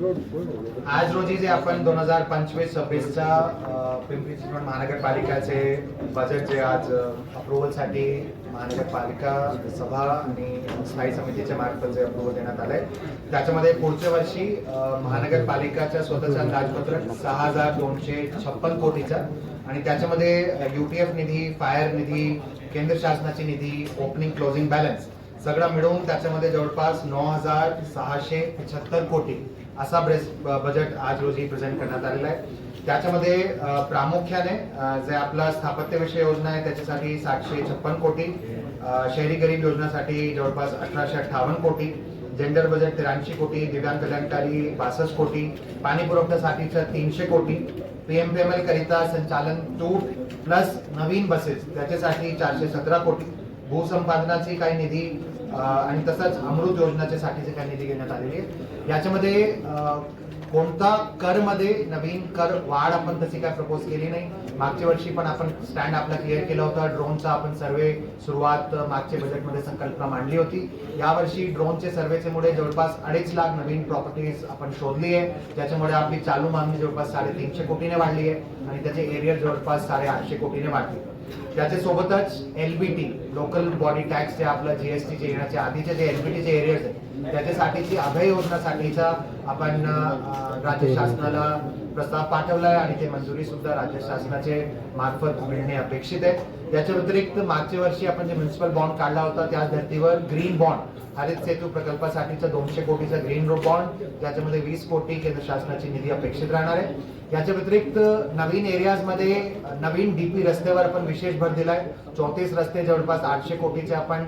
आज रोजी जे आपण दोन हजार पंचवीस सव्वीसच्या पिंपरी चिंचवड महानगरपालिकाचे बजेट जे आज अप्रुव्हलसाठी महानगरपालिका सभा आणि स्थायी समितीच्या मार्फत जे अप्रुव्हल देण्यात आलंय. त्याच्यामध्ये पुढच्या वर्षी महानगरपालिकाच्या स्वतःचा अंदाजपत्रक सहा हजार दोनशे छप्पन कोटीचा आणि त्याच्यामध्ये युटीएफ निधी फायर निधी केंद्र शासनाची निधी ओपनिंग क्लोजिंग बॅलन्स सगळं मिळून त्याच्यामध्ये जवळपास नऊ हजार सहाशे पंच्याहत्तर कोटी असा ब्रेस बजेट आज रोजी प्रेझेंट करण्यात आलेला आहे. त्याच्यामध्ये प्रामुख्याने जे आपला स्थापत्यविषय योजना आहे त्याच्यासाठी सातशे छप्पन कोटी शहरी गरीब योजनासाठी जवळपास अठराशे अठ्ठावन्न कोटी जेंडर बजेट त्र्याऐंशी कोटी दिव्यांग कल्याणकारी बासष्ट कोटी पाणी पुरवठ्यासाठीचं तीनशे कोटी पीएमपीएमएल करिता संचालन टू प्लस नवीन बसेस त्याच्यासाठी चारशे सतरा कोटी. भूसंपादनाची काही निधी आणि तसंच अमृत योजनाच्या साठीचे काही निधी घेण्यात आलेली आहे याच्यामध्ये कोणता करमध्ये नवीन कर वाढ आपण तशी काय प्रपोज केली नाही. मागच्या वर्षी पण आपण स्टँड आपला क्लिअर केला होता. ड्रोनचा आपण सर्वे सुरुवात मागच्या बजेटमध्ये संकल्पना मांडली होती. यावर्षी ड्रोनचे सर्वेचेमुळे जवळपास अडीच लाख नवीन प्रॉपर्टीज आपण शोधली आहे. ज्याच्यामुळे आपली चालू मागणी जवळपास साडेतीनशे कोटीने वाढली आहे. आणि त्याचे एरियर जवळपास साडे आठशे कोटीने वाढली. L B T local body tax जे आपलं जीएसटी चे येण्याच्या आधीचे जे एलबीटी चे आहेत त्याच्यासाठीची अभय योजनासाठीचा आपण राज्य शासनाला प्रस्ताव पाठवलाय आणि ते मंजुरी सुद्धा राज्य शासनाचे मार्फत मिळणे अपेक्षित आहे. त्याच्या व्यतिरिक्त मागच्या वर्षी आपण जे म्युन्सिपल बॉन्ड काढला होता त्याच धर्तीवर ग्रीन बॉन्ड हरित सेतू प्रकल्पासाठीचा दोनशे कोटीचा ग्रीन रो बॉन्ड त्याच्यामध्ये वीस कोटी केंद्र शासनाची निधी अपेक्षित राहणार आहे. याच्या व्यतिरिक्त नवीन एरियाजमध्ये नवीन डीपी रस्त्यावर आपण विशेष भर दिलाय. चौतीस रस्ते जवळपास आठशे कोटीचे आपण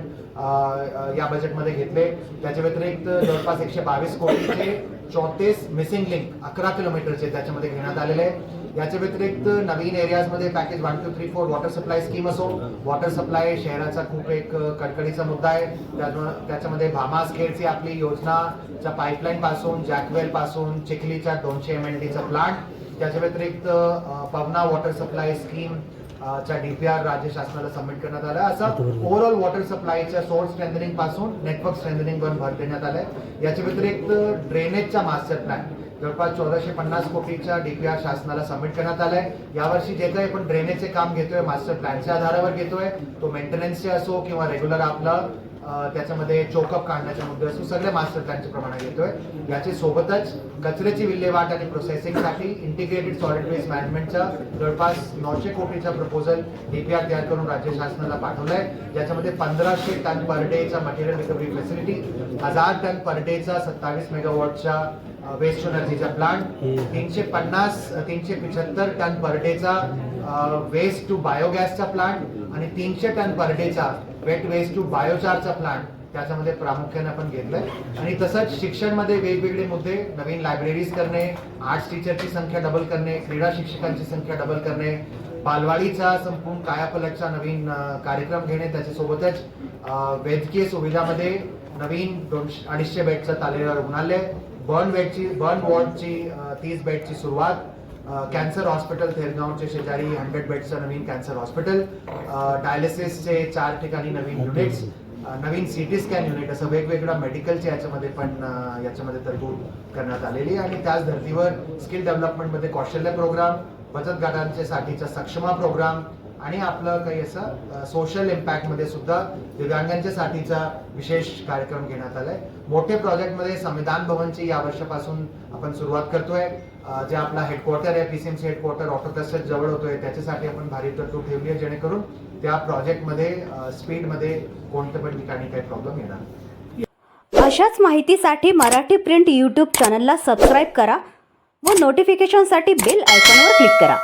या बजेटमध्ये घेतले. त्याच्या व्यतिरिक्त जवळपास एकशे बावीस कोटीचे चौतीस मिसिंग लिंक अकरा किलोमीटरचे त्याच्यामध्ये घेण्यात आलेले. आहे याच्या व्यतिरिक्त नवीन एरियाजमध्ये package one two three four water supply scheme असो. वॉटर सप्लाय शहराचा खूप एक कडकडीचा मुद्दा आहे. त्याच्यामध्ये भामास खेडची आपली योजनाच्या पाईपलाईन पासून जॅकवेल पासून चिखलीच्या दोनशे एम एन डीचा प्लांट त्याच्या व्यतिरिक्त पवना वॉटर सप्लाय स्कीम च्या डीपीआर राज्य शासनाला सबमिट करण्यात आला. असा ओव्हरऑल वॉटर सप्लायच्या सोर्स स्ट्रेंथनिंगपासून नेटवर्क स्ट्रेंथनिंग वर भर देण्यात आलाय. याच्या व्यतिरिक्त ड्रेनेजचा मास्टर प्लॅन जवळपास चौदाशे पन्नास कोटीच्या डीपीआर शासनाला सबमिट करण्यात आलाय. यावर्षी जे काही आपण ड्रेनेजचे काम घेतोय मास्टर प्लॅनच्या आधारावर घेतोय तो मेंटेनन्सचे असो किंवा रेग्युलर आपलं त्याच्यामध्ये चोकअप काढण्याचे मुद्दे असो सगळे मास्टर प्लॅनचे प्रमाण घेतोय याच्या सोबतच कचऱ्याची विल्हेवाट आणि प्रोसेसिंगसाठी इंटिग्रेटेड सॉलिड वेस्ट मॅनेजमेंटचा जवळपास नऊशे कोटीचा प्रपोजल डीपीआर तयार करून राज्य शासनाला पाठवलाय. ज्याच्यामध्ये पंधराशे टन पर डेचा मटेरियल रिकव्हरी फॅसिलिटी हजार टन पर डेचा सत्तावीस मेगावॉटच्या वेस्ट एनर्जीचा प्लांट तीनशे पन्नास तीनशे पिछत्तर टन पर डेचा वेस्ट टू बायोगॅसचा प्लांट आणि तीनशे टन पर डेचा वेट वेस्ट टू बायोचारचा प्लांट त्याच्यामध्ये प्रामुख्याने आपण घेतलंय. आणि तसंच शिक्षणमध्ये वेगवेगळे मुद्दे नवीन लायब्ररीज करणे आर्ट्स टीचरची संख्या डबल करणे क्रीडा शिक्षकांची संख्या डबल करणे बालवाडीचा संपूर्ण कायापलटचा नवीन कार्यक्रम घेणे त्याच्यासोबतच वैद्यकीय सुविधामध्ये नवीन दोनशे अडीचशे बेडचं तालेला रुग्णालय बर्न बेडची बर्न वॉर्डची तीस बेडची सुरुवात. कॅन्सर हॉस्पिटल थेरगावचे शेजारी हंड्रेड बेडचं नवीन कॅन्सर हॉस्पिटल डायलिसिसचे चार ठिकाणी नवीन युनिट्स नवीन सिटी स्कॅन युनिट असं वेगवेगळ्या मेडिकलचे याच्यामध्ये पण याच्यामध्ये तरतूद करण्यात आलेली आणि त्याच धर्तीवर स्किल डेव्हलपमेंटमध्ये कौशल्य प्रोग्राम बचत गटांच्या साठीचा सक्षमा प्रोग्राम आणि आपलं काही असं सोशल इम्पॅक्टमध्ये सुद्धा दिव्यांगांच्या साठीचा विशेष कार्यक्रम घेण्यात आलाय. मोठे प्रोजेक्टमध्ये संविधान भवनची या वर्षापासून आपण सुरुवात करतोय. जे आपला हेडक्वार्टर आहे पीसीएमसी हेडक्वार्टर ऑटो क्लस्टर जवळ होतोय त्याच्यासाठी आपण भारी तरतूद ठेवली आहे जेणेकरून त्या प्रोजेक्टमध्ये स्पीडमध्ये कोणत्या पण ठिकाणी काही प्रॉब्लेम येणार अशाच माहितीसाठी मराठी प्रिंट यूट्यूब चॅनलला सबस्क्राईब करा व नोटिफिकेशनसाठी बेल आयकॉनवर क्लिक करा.